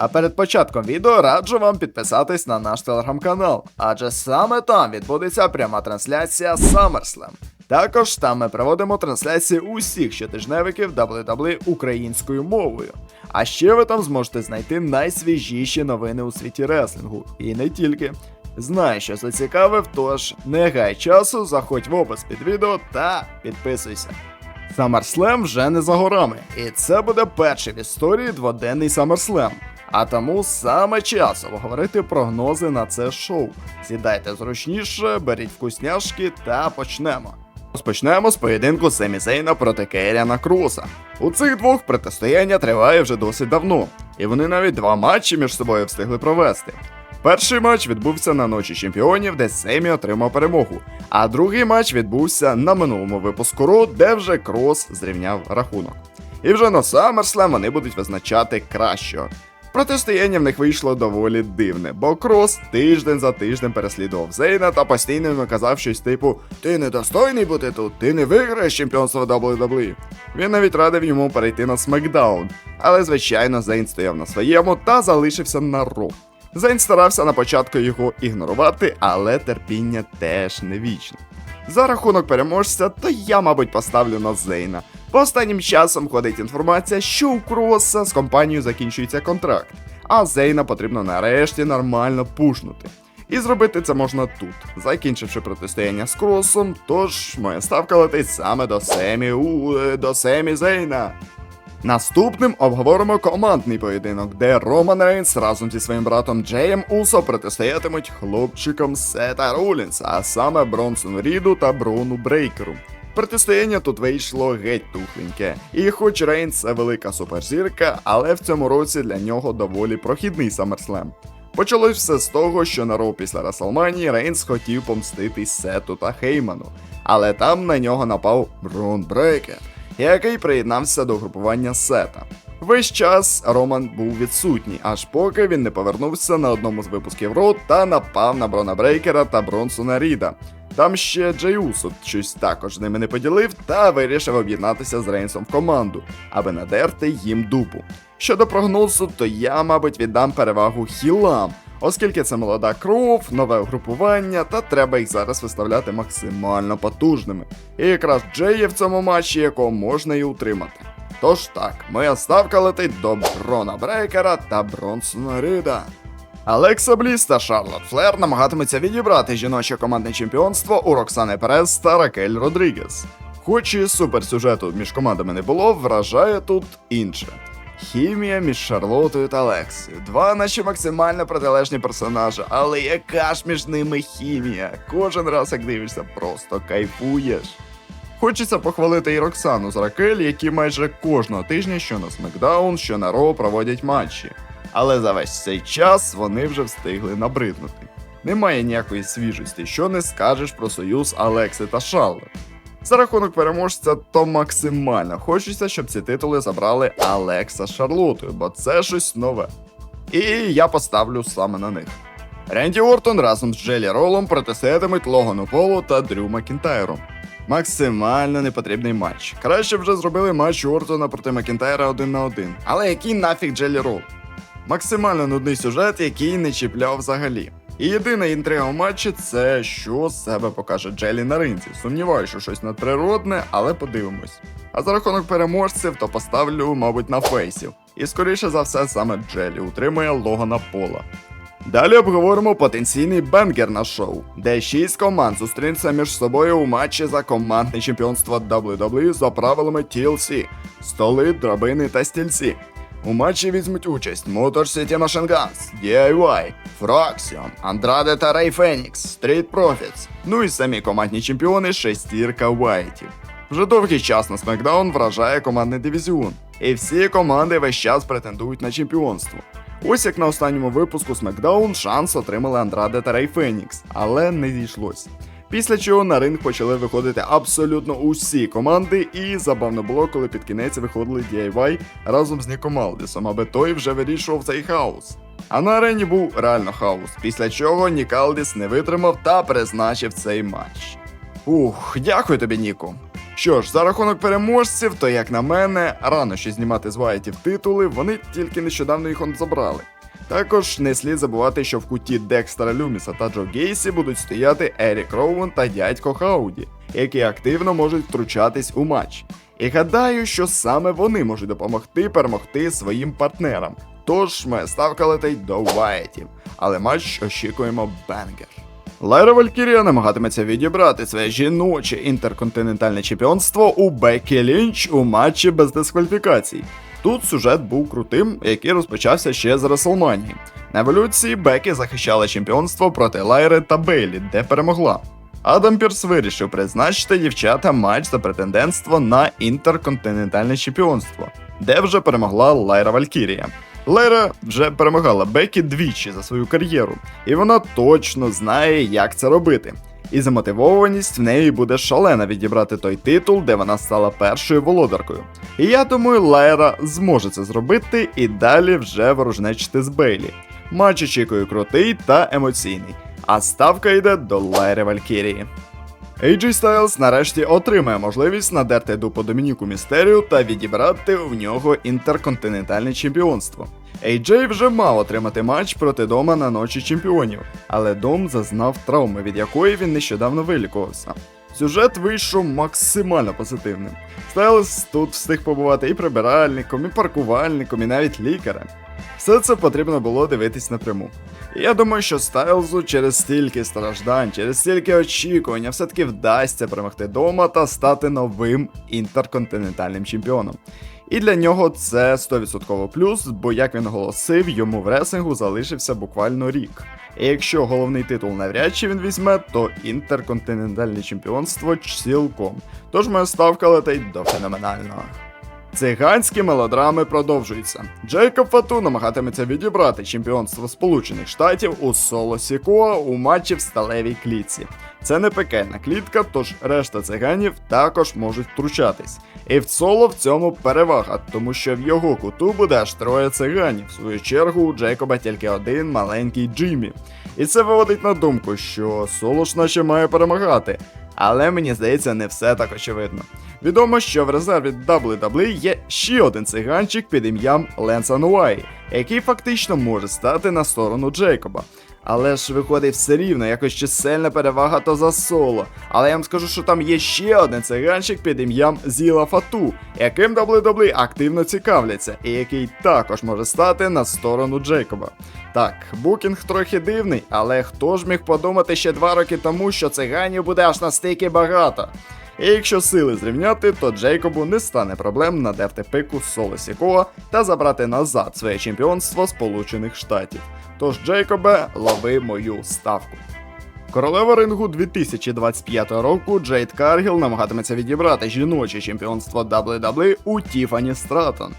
А перед початком відео раджу вам підписатись на наш телеграм-канал, адже саме там відбудеться пряма трансляція SummerSlam. Також там ми проводимо трансляції усіх щотижневиків WWE українською мовою. А ще ви там зможете знайти найсвіжіші новини у світі реслінгу. І не тільки. Знаю, що зацікавив, тож не гай часу, заходь в опис під відео та підписуйся. SummerSlam вже не за горами, і це буде перший в історії дводенний SummerSlam. А тому саме час обговорити прогнози на це шоу. Сідайте зручніше, беріть вкусняшки та почнемо. Розпочнемо з поєдинку Семі Зейна проти Керіана Круса. У цих двох протистояння триває вже досить давно, і вони навіть два матчі між собою встигли провести. Перший матч відбувся на ночі чемпіонів, де Семі отримав перемогу. А другий матч відбувся на минулому випуску Ро, де вже Крос зрівняв рахунок. І вже на SummerSlam вони будуть визначати кращого. Протистояння в них вийшло доволі дивне, бо Крос тиждень за тиждем переслідував Зейна та постійно йому казав щось типу Ти недостойний бути тут, ти не виграєш чемпіонство WWE. Він навіть радив йому перейти на SmackDown, але звичайно Зейн стояв на своєму та залишився на Ро. Зейн старався на початку його ігнорувати, але терпіння теж не вічне. За рахунок переможця, то я, мабуть, поставлю на Зейна. Останнім часом ходить інформація, що у Кроса з компанією закінчується контракт, а Зейна потрібно нарешті нормально пушнути. І зробити це можна тут, закінчивши протистояння з Кросом, тож моя ставка летить саме до Семі у е, до Семі Зейна. Наступним обговоримо командний поєдинок, де Роман Рейнс разом зі своїм братом Джеєм Усо протистоятимуть хлопчикам Сета Ролінса, а саме Бронсону Ріду та Брону Брейкеру. Протистояння тут вийшло геть тухленьке. І хоч Рейнс велика суперзірка, але в цьому році для нього доволі прохідний SummerSlam. Почалось все з того, що на Роу після Расселманії Рейнс хотів помстити Сету та Хейману, але там на нього напав Брон Брейкер який приєднався до групування Сета. Весь час Роман був відсутній, аж поки він не повернувся на одному з випусків Ро та напав на Брона Брейкера та Бронсона Ріда. Там ще Джей Усо щось також ними не поділив та вирішив об'єднатися з Рейнсом в команду, аби надерти їм дупу. Щодо прогнозу, то я, мабуть, віддам перевагу хілам, оскільки це молода кров, нове угрупування, та треба їх зараз виставляти максимально потужними. І якраз Джеї в цьому матчі, якого можна і утримати. Тож так, моя ставка летить до Брона Брейкера та Бронсона Рида. Алекса Бліс та Шарлот Флер намагатимуться відібрати жіноче командне чемпіонство у Роксани Перес та Ракель Родрігес. Хоч і суперсюжету між командами не було, вражає тут інше. Хімія між Шарлотою та Алексою. Два наші максимально протилежні персонажі, але яка ж між ними хімія? Кожен раз, як дивишся, просто кайфуєш. Хочеться похвалити і Роксану з Ракель, які майже кожного тижня, що на SmackDown, що на Raw проводять матчі. Але за весь цей час вони вже встигли набриднути. Немає ніякої свіжості, що не скажеш про союз Алекси та Шарлот. За рахунок переможця, то максимально хочеться, щоб ці титули забрали Алекса з Шарлотою, бо це щось нове. І я поставлю саме на них. Ренді Ортон разом з Джелі Ролом протистоятимуть Логану Полу та Дрю Макінтайру. Максимально непотрібний матч. Краще вже зробили матч Ортона проти Макінтайра один на один. Але який нафіг Джелі Рол? Максимально нудний сюжет, який не чіпляв взагалі. І єдина інтрига в матчі це що з себе покаже Джелі на ринзі. Сумніваюся, що щось надприродне, але подивимось. А за рахунок переможців, то поставлю, мабуть, на фейсів. І скоріше за все, саме Джелі утримує Логана Пола. Далі обговоримо потенційний бенгер на шоу, де шість команд зустрінуться між собою у матчі за командне чемпіонство WWE за правилами TLC, столи, драбини та стільці. У матчі візьмуть участь Motor City Machine Guns, DIY, Froxion, Andrade та Ray Phoenix, Street Profits, ну і самі командні чемпіони шестірка Вайтів. Вже довгий час на SmackDown вражає командний дивізіон, і всі команди весь час претендують на чемпіонство. Ось як на останньому випуску SmackDown шанс отримали Андраде та Рей Фенікс, але не зійшлось. Після чого на ринг почали виходити абсолютно усі команди, і забавно було, коли під кінець виходили DIY разом з Ніком Алдісом, аби той вже вирішував цей хаос. А на арені був реально хаос, після чого Нік Алдіс не витримав та призначив цей матч. Ух, дякую тобі, Ніку. Що ж, за рахунок переможців, то як на мене, рано ще знімати з Вайтів титули, вони тільки нещодавно їх забрали. Також не слід забувати, що в куті Декстера Люміса та Джо Гейсі будуть стояти Ерік Роуен та дядько Хауді, які активно можуть втручатись у матч. І гадаю, що саме вони можуть допомогти перемогти своїм партнерам. Тож моя ставка летить до Вайтів, але матч очікуємо бенгер. Лайра Валькірія намагатиметься відібрати своє жіноче інтерконтинентальне чемпіонство у Бекі Лінч у матчі без дискваліфікацій. Тут сюжет був крутим, який розпочався ще з Реслманії. На еволюції Бекі захищала чемпіонство проти Лайри та Бейлі, де перемогла. Адам Пірс вирішив призначити дівчата матч за претендентство на інтерконтинентальне чемпіонство, де вже перемогла Лайра Валькірія. Лейра вже перемагала Бекі двічі за свою кар'єру, і вона точно знає, як це робити. І замотивованість в неї буде шалена відібрати той титул, де вона стала першою володаркою. І я думаю, Лайра зможе це зробити і далі вже ворожнечити з Бейлі. Матч очікую крутий та емоційний. А ставка йде до Лайри Валькірії. AJ Styles нарешті отримає можливість надерти дупу Домініку Містерію та відібрати в нього інтерконтинентальне чемпіонство. AJ вже мав отримати матч проти Дома на ночі чемпіонів, але Дом зазнав травми, від якої він нещодавно вилікувався. Сюжет вийшов максимально позитивним. Стайлс тут встиг побувати і прибиральником, і паркувальником, і навіть лікарем. Все це потрібно було дивитись напряму. І я думаю, що Стайлзу через стільки страждань, через стільки очікування, все-таки вдасться перемогти дома та стати новим інтерконтинентальним чемпіоном. І для нього це 100% плюс, бо як він оголосив, йому в ресингу залишився буквально рік. І якщо головний титул навряд чи він візьме, то інтерконтинентальне чемпіонство цілком. Тож моя ставка летить до феноменального. Циганські мелодрами продовжуються. Джейкоб Фату намагатиметься відібрати чемпіонство Сполучених Штатів у соло Сікоа у матчі в сталевій клітці. Це не пекельна клітка, тож решта циганів також можуть втручатись. І в соло в цьому перевага, тому що в його куту буде аж троє циганів. В свою чергу у Джейкоба тільки один маленький Джиммі. І це виводить на думку, що соло ж наче має перемагати. Але мені здається, не все так очевидно. Відомо, що в резерві WWE є ще один циганчик під ім'ям Ленса Нуаї, який фактично може стати на сторону Джейкоба. Але ж виходить все рівно, якось чисельна перевага то за соло. Але я вам скажу, що там є ще один циганчик під ім'ям Зіла Фату, яким WWE активно цікавляться, і який також може стати на сторону Джейкоба. Так, букінг трохи дивний, але хто ж міг подумати ще два роки тому, що циганів буде аж настільки багато. І якщо сили зрівняти, то Джейкобу не стане проблем надерти пику з Соло Сікоа та забрати назад своє чемпіонство Сполучених Штатів. Тож, Джейкобе, лови мою ставку. Королева рингу 2025 року Джейд Каргіл намагатиметься відібрати жіноче чемпіонство WWE у Тіфані Стратон.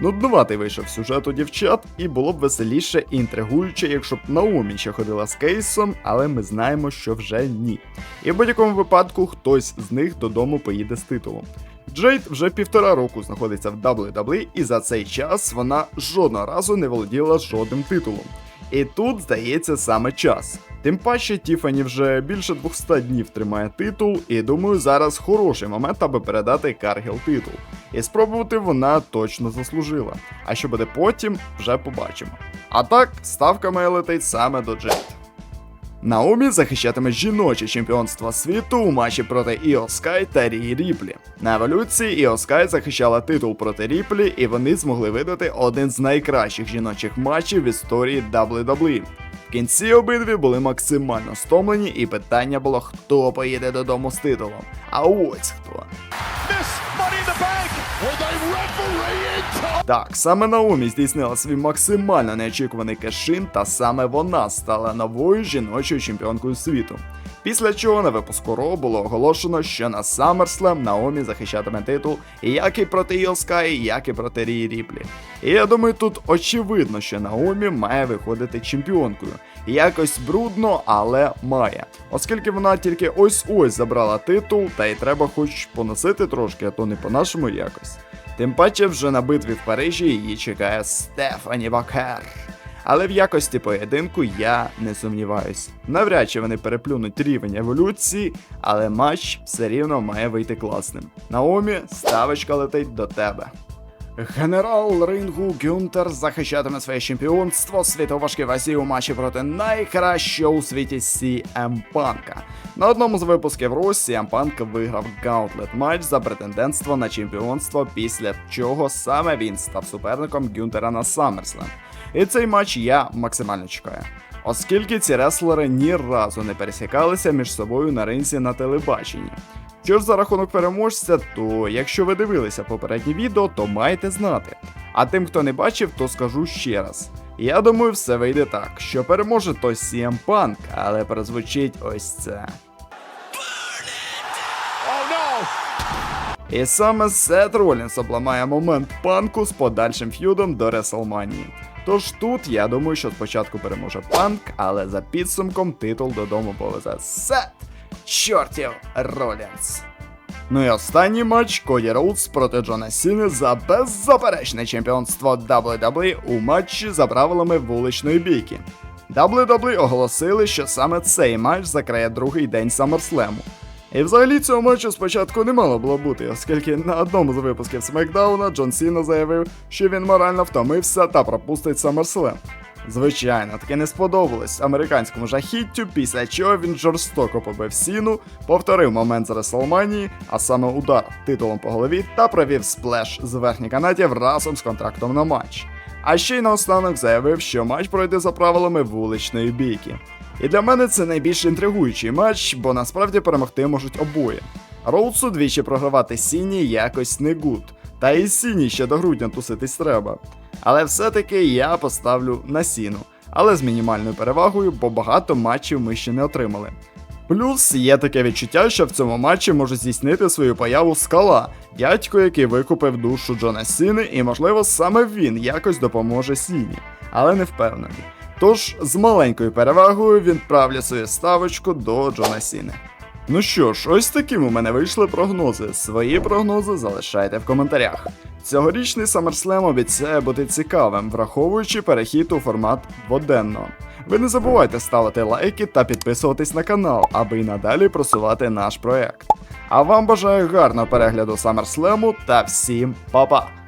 Нуднуватий вийшов сюжет у дівчат, і було б веселіше і інтригуюче, якщо б Наумі ще ходила з кейсом, але ми знаємо, що вже ні. І в будь-якому випадку хтось з них додому поїде з титулом. Джейд вже півтора року знаходиться в WWE, і за цей час вона жодного разу не володіла жодним титулом. І тут здається саме час. Тим паче Тіфані вже більше 200 днів тримає титул, і думаю, зараз хороший момент, аби передати Каргіл титул. І спробувати вона точно заслужила. А що буде потім, вже побачимо. А так, ставка моя летить саме до Джейд. Наумі захищатиме жіноче чемпіонство світу у матчі проти Іо Скай та Рії Ріплі. На еволюції Іо Скай захищала титул проти Ріплі, і вони змогли видати один з найкращих жіночих матчів в історії WWE. В кінці обидві були максимально стомлені, і питання було, хто поїде додому з титулом. А ось хто. Так, саме Наумі здійснила свій максимально неочікуваний кешин, та саме вона стала новою жіночою чемпіонкою світу. Після чого на випуску Ро було оголошено, що на SummerSlam Наомі захищатиме титул як і проти Іо як і проти Рії Ріплі. І я думаю, тут очевидно, що Наомі має виходити чемпіонкою. Якось брудно, але має. Оскільки вона тільки ось-ось забрала титул, та й треба хоч поносити трошки, а то не по-нашому якось. Тим паче вже на битві в Парижі її чекає Стефані Вакер. Але в якості поєдинку я не сумніваюсь. Навряд чи вони переплюнуть рівень еволюції, але матч все рівно має вийти класним. Наомі, ставочка летить до тебе. Генерал рингу Гюнтер захищатиме своє чемпіонство світу важкій вазі у матчі проти найкращого у світі CM Панка. На одному з випусків Raw CM Punk виграв гаунтлет матч за претендентство на чемпіонство, після чого саме він став суперником Гюнтера на SummerSlam. І цей матч я максимально чекаю. Оскільки ці реслери ні разу не пересікалися між собою на ринзі на телебаченні. Що ж за рахунок переможця, то якщо ви дивилися попереднє відео, то маєте знати. А тим, хто не бачив, то скажу ще раз. Я думаю, все вийде так, що переможе той CM Punk, але прозвучить ось це. І саме Сет Ролінс обламає момент панку з подальшим ф'юдом до Реслманії. Тож тут я думаю, що спочатку переможе панк, але за підсумком титул додому повезе Сет Чортів Ролінс. Ну і останній матч Коді Роудс проти Джона Сіни за беззаперечне чемпіонство WWE у матчі за правилами вуличної бійки. WWE оголосили, що саме цей матч закриє другий день SummerSlam. І взагалі цього матчу спочатку не мало було бути, оскільки на одному з випусків Смакдауна Джон Сіна заявив, що він морально втомився та пропустить SummerSlam. Звичайно, таке не сподобалось американському жахіттю, після чого він жорстоко побив сіну, повторив момент з Реслманії, а саме удар титулом по голові та провів сплеш з верхніх канатів разом з контрактом на матч. А ще й наостанок заявив, що матч пройде за правилами вуличної бійки. І для мене це найбільш інтригуючий матч, бо насправді перемогти можуть обоє. Роудсу двічі програвати Сіні якось не гуд, та і Сіні ще до грудня туситись треба. Але все-таки я поставлю на сіну, але з мінімальною перевагою, бо багато матчів ми ще не отримали. Плюс є таке відчуття, що в цьому матчі може здійснити свою появу скала, дядько, який викупив душу Джона Сіни, і можливо саме він якось допоможе Сіні, але не впевнений. Тож з маленькою перевагою він правлять свою ставочку до Джона Сіни. Ну що ж, ось такими у мене вийшли прогнози. Свої прогнози залишайте в коментарях. Цьогорічний SummerSlam обіцяє бути цікавим, враховуючи перехід у формат воденно. Ви не забувайте ставити лайки та підписуватись на канал, аби й надалі просувати наш проект. А вам бажаю гарного перегляду SummerSlam та всім па-па!